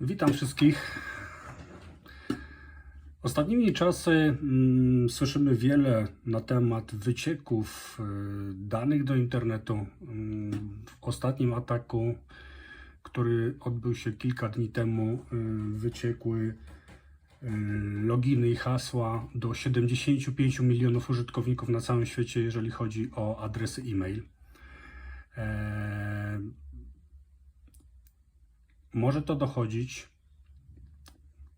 Witam wszystkich. Ostatnimi czasy mm, słyszymy wiele na temat wycieków y, danych do internetu. Mm, w ostatnim ataku, który odbył się kilka dni temu, y, wyciekły y, loginy i hasła do 75 milionów użytkowników na całym świecie, jeżeli chodzi o adresy e-mail. Eee, może to dochodzić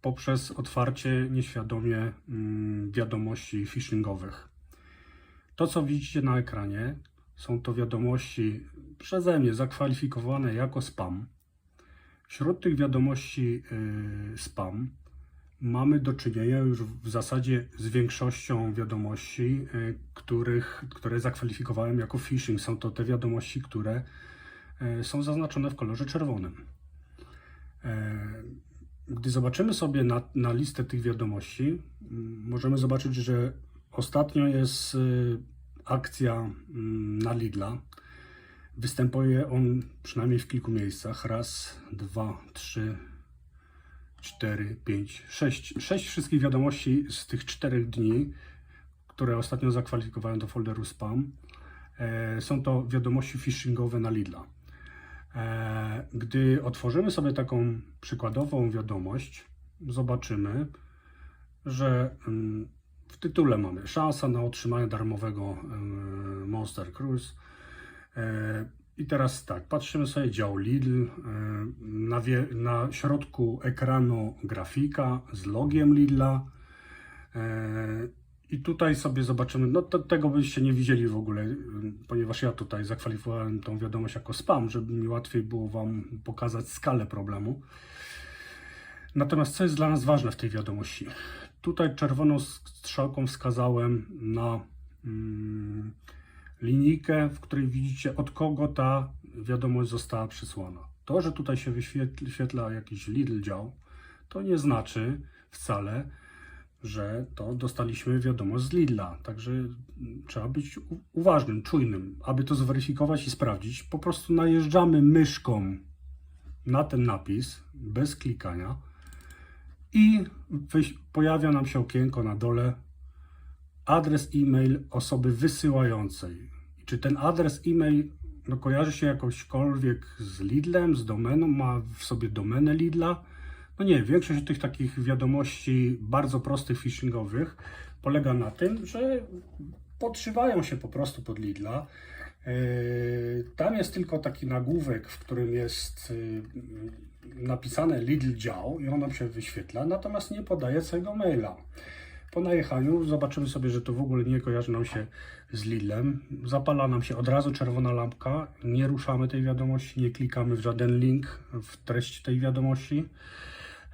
poprzez otwarcie nieświadomie mm, wiadomości phishingowych. To, co widzicie na ekranie, są to wiadomości przeze mnie zakwalifikowane jako spam. Wśród tych wiadomości y, spam mamy do czynienia już w zasadzie z większością wiadomości, y, których, które zakwalifikowałem jako phishing. Są to te wiadomości, które y, są zaznaczone w kolorze czerwonym. E, Gdy zobaczymy sobie na, na listę tych wiadomości, m, możemy zobaczyć, że ostatnio jest y, akcja mm, na Lidla. Występuje on przynajmniej w kilku miejscach. Raz, dwa, trzy, cztery, pięć, sześć. Sześć wszystkich wiadomości z tych czterech dni, które ostatnio zakwalifikowałem do folderu spam. e, Są to wiadomości phishingowe na Lidla. E, Gdy otworzymy sobie taką przykładową wiadomość, zobaczymy, że mm, w tytule mamy szansa na otrzymanie darmowego e, Monster Cruise. E, I teraz tak, patrzymy sobie dział Lidl, e, na, na środku ekranu grafika z logiem Lidla. I tutaj sobie zobaczymy, no to, tego byście nie widzieli w ogóle, y, ponieważ ja tutaj zakwalifikowałem tą wiadomość jako spam, żeby mi łatwiej było Wam pokazać skalę problemu. Natomiast co jest dla nas ważne w tej wiadomości? Tutaj czerwoną strzałką wskazałem na mm, linijkę, w której widzicie od kogo ta wiadomość została przysłana. To, że tutaj się wyświetla jakiś Lidl dział, to nie znaczy wcale, że to dostaliśmy wiadomość z Lidla. Także mm, trzeba być uważnym, czujnym. Aby to zweryfikować i sprawdzić, po prostu najeżdżamy myszką na ten napis bez klikania i pojawia nam się okienko na dole adres e-mail osoby wysyłającej. Czy ten adres e-mail no, kojarzy się jakośkolwiek z Lidlem, z domeną, ma w sobie domenę Lidla? No nie, większość tych takich wiadomości bardzo prostych, phishingowych polega na tym, że podszywają się po prostu pod Lidla. Yy, Tam jest tylko taki nagłówek, w którym jest yy, napisane Lidl dział i on nam się wyświetla, natomiast nie podaje całego maila. Po najechaniu zobaczymy sobie, że to w ogóle nie kojarzy nam się z Lidlem. Zapala nam się od razu czerwona lampka. Nie ruszamy tej wiadomości, nie klikamy w żaden link w treści tej wiadomości.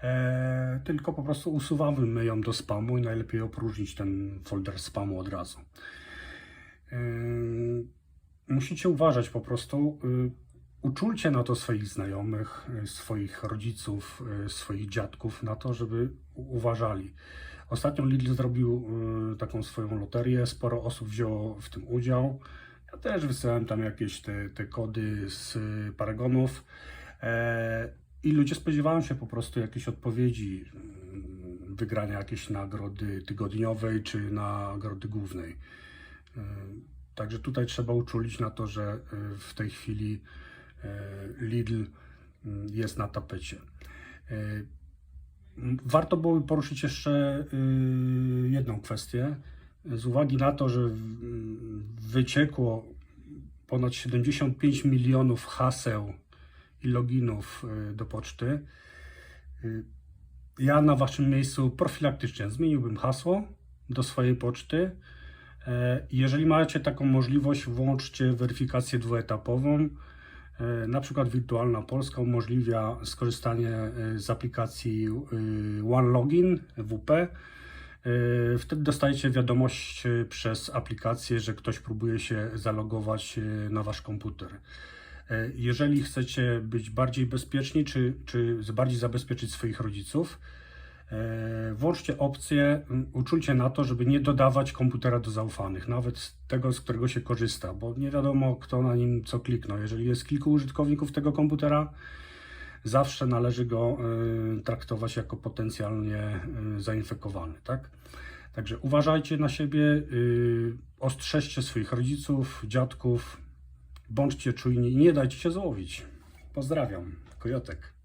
E, tylko po prostu usuwamy my ją do spamu i najlepiej opróżnić ten folder spamu od razu. E, musicie uważać po prostu. y, Uczulcie na to swoich znajomych, swoich rodziców, swoich dziadków, na to, żeby uważali. Ostatnio Lidl zrobił taką swoją loterię, sporo osób wzięło w tym udział. Ja też wysyłałem tam jakieś te, te kody z paragonów e, i ludzie spodziewają się po prostu jakiejś odpowiedzi, y, wygrania jakiejś nagrody tygodniowej czy nagrody głównej. Y, Także tutaj trzeba uczulić na to, że y, w tej chwili y, Lidl y, jest na tapecie. Warto byłoby poruszyć jeszcze y, jedną kwestię. Z uwagi na to, że mm, wyciekło ponad 75 milionów haseł i loginów y, do poczty, y, ja na Waszym miejscu profilaktycznie zmieniłbym hasło do swojej poczty. E, Jeżeli macie taką możliwość, włączcie weryfikację dwuetapową. Na przykład Wirtualna Polska umożliwia skorzystanie z aplikacji OneLogin WP. Wtedy dostajecie wiadomość przez aplikację, że ktoś próbuje się zalogować na wasz komputer. E, Jeżeli chcecie być bardziej bezpieczni, czy, czy bardziej zabezpieczyć swoich rodziców, e, włączcie opcję, uczulcie na to, żeby nie dodawać komputera do zaufanych, nawet tego, z którego się korzysta, bo nie wiadomo, kto na nim co kliknął. Jeżeli jest kilku użytkowników tego komputera, zawsze należy go y, traktować jako potencjalnie zainfekowany, tak? Także uważajcie na siebie, y, ostrzeżcie swoich rodziców, dziadków, bądźcie czujni i nie dajcie się złowić. Pozdrawiam, Kojotek.